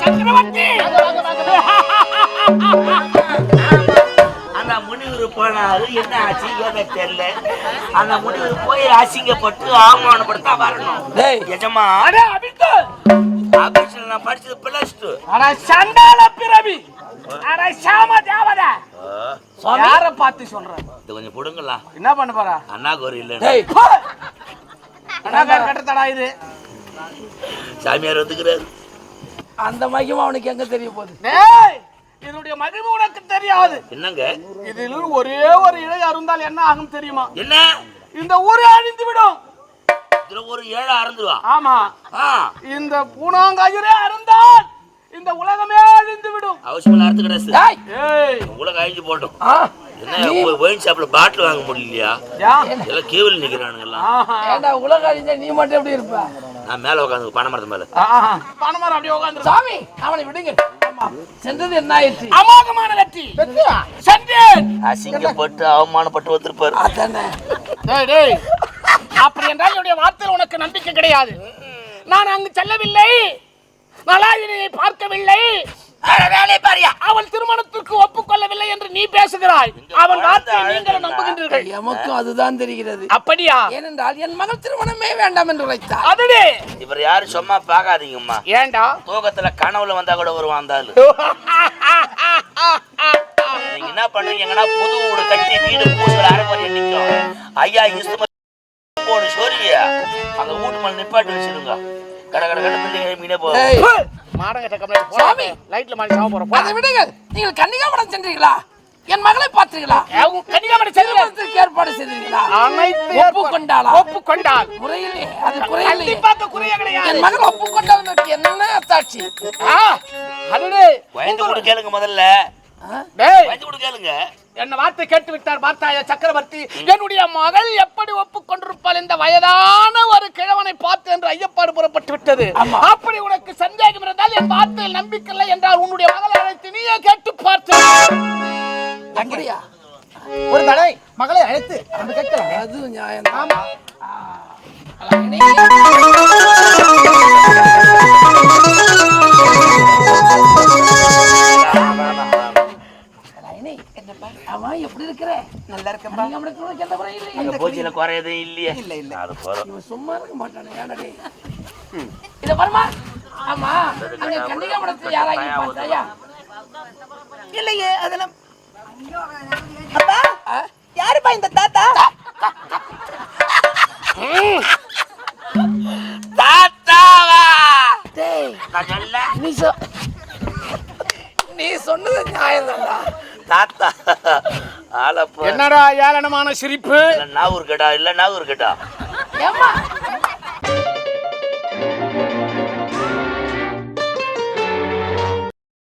சக்கரவர்த்தி அந்த முனிவர் போனாரு என்ன ஆச்சு ஏதோ தெரியல அந்த முனிவர் போய் அசிங்கப்பட்டு அவமானப்படுத்தா வரணும் டேய் எஜமா அடே நான் படிச்சது பிளஸ் டூ அட சண்டால பிறவி அட சாம தேவத சுவாமி யார பார்த்து சொல்ற இது கொஞ்சம் புடுங்களா என்ன பண்ண போறா அண்ணா கோரி இல்ல டேய் அண்ணாக்கார் கட்டத்தடா இது சாமியார் வந்துக்கிறாரு அந்த மகிமை அவனுக்கு எங்க தெரிய போகுது? டேய் இதனுடைய மகிமை உனக்கு தெரியாது. என்னங்க? இதில் ஒரே ஒரு இழை அருந்தால் என்ன ஆகும் தெரியுமா? என்ன? இந்த ஊரே அழிந்து விடும். இதுல ஒரு ஏழை அறந்துருவா. ஆமா. இந்த பூனாங்கயிரே அருந்தால் இந்த உலகமே அழிந்து விடும். அவசியம் அறுத்துக்கிறேன் டேய். ஏய். உங்களை கழிஞ்சு போட்டோம். என்ன ஒயின் ஷாப்ல பாட்டில் வாங்க முடியலையா? எல்லாம் கேவல் நிக்கிறானுங்கெல்லாம். ஆஹா. ஏண்டா உலக அழிஞ்சா நீ மட்டும் எப்படி இருப்ப? மேல உட்காந்து பனை மரத்து மேல. ஆஹா பணமரம் அப்படியே உட்கார்ந்து சாமி அவனை விடுங்க. சென்றது என்ன ஆயிடுச்சு? அமோகமான வெற்றி. சென்றேன். அசிங்கப்பட்டு அவமானப்பட்டு வந்திருப்பாரு அதானே. டேய் டேய். அப்படி என்றால் என்னுடைய வார்த்தையில் உனக்கு நம்பிக்கை கிடையாது. நான் அங்கு செல்லவில்லை. நலாயினியை பார்க்கவில்லை. நீ பேசுகிறாய் அவன் வார்த்தையை நீங்கள் நம்புகின்றீர்கள். எமக்கும் அதுதான் தெரிகிறது. அப்படியா? ஏனென்றால் என் மகள் திருமணமே வேண்டாம் என்று உரைத்தார் அதுடே இவர் யாரும் சும்மா பார்க்காதீங்கம்மா. ஏண்டா? தூக்கத்துல கனவுல வந்தா கூட வருவான் அந்த ஆளு நீங்க என்ன பண்ணுவீங்க? எங்கன்னா புது வீடு கட்டி வீடு பூசல் அரைக்குறைய நிக்கும். ஐயா இஸ்து போடு சோரிய. அங்க வீட்டு மேல நிப்பாட்டி வச்சிருங்க. கட கட கட பிள்ளைங்க மீனே போ டேய், மாடங்க கம்ப்ளைண்ட் சாமி. லைட்ல மாடி சாவ போறோம் அதை விடுங்கள். நீங்கள் கன்னிகாமடம் சென்றீர்களா? என் மகளை பார்த்தீர்களா கன்னியாகுமரி செல்வம் திருமணத்திற்கு ஏற்பாடு செய்தீர்களா அனைத்து ஒப்புக்கொண்டாளா? ஒப்புக்கொண்டாள். முறையிலே அது குறையிலே கண்டிப்பாக குறைய கிடையாது. என் மகள் ஒப்புக்கொண்டால் என்ன அத்தாட்சி? ஆ, அதுடே பயந்து கூட கேளுங்க முதல்ல. பயந்து கூட கேளுங்க. என்ன வார்த்தை கேட்டு விட்டார் பார்த்தாய சக்கரவர்த்தி? என்னுடைய மகள் எப்படி ஒப்புக்கொண்டிருப்பாள் இந்த வயதான ஒரு கிழவனை பார்த்து என்று ஐயப்பாடு புறப்பட்டு விட்டது? அப்படி உனக்கு சந்தேகம் இருந்தால் என் வார்த்தையில் நம்பிக்கை இல்லை என்றால் உன்னுடைய மகளை அழைத்து நீயே கேட்டு பார்த்து அப்படியா? ஒரு தடவை மகளை அழைத்து வந்து கேட்கலாம். அது நியாயம் ஆமா. எப்படி இருக்கிற? நல்லா இல்லையே. அங்க பூச்சியில இல்லையே. இல்ல, இல்ல. அது சும்மா இருக்க மாட்டானே? இத பாருமா. ஆமா. அங்க கன்னிகாமடத்துல யாராவது பார்த்தாயா இல்லையே அதெல்லாம் அப்பா யாருப்பா இந்த தாத்தா? தாத்தாவா? டேய் நான் சொல்ல. நீ சொ நீ சொன்னது நியாயம் தாத்தா ஆளப்போ என்னடா ஏளனமான சிரிப்பு? இல்ல நாவூர் கேட்டா இல்ல நாவூர் கேட்டா. ஏம்மா?